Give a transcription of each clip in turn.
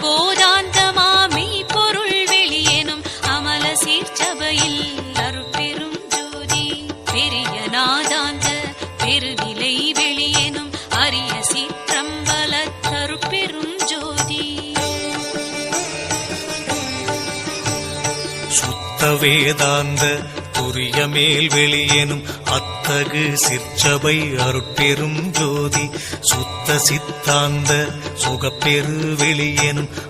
விமல பொருள் வெளியேனும் அமல சீர்ச்சபையில் அருட்பெரும் ஜோதி. பெரிய நாதாந்த பெருநிலை வெளியேனும் அரிய சீற்றம்பல தருப்பெரும் ஜோதி. சுத்த வேதாந்த துரிய மேல் அத் அத்தகு சிற்றபை அருட்பெரும் ஜோதி சுத்த சித்தாந்த சுகப்பெரு வெளியெனும்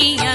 María.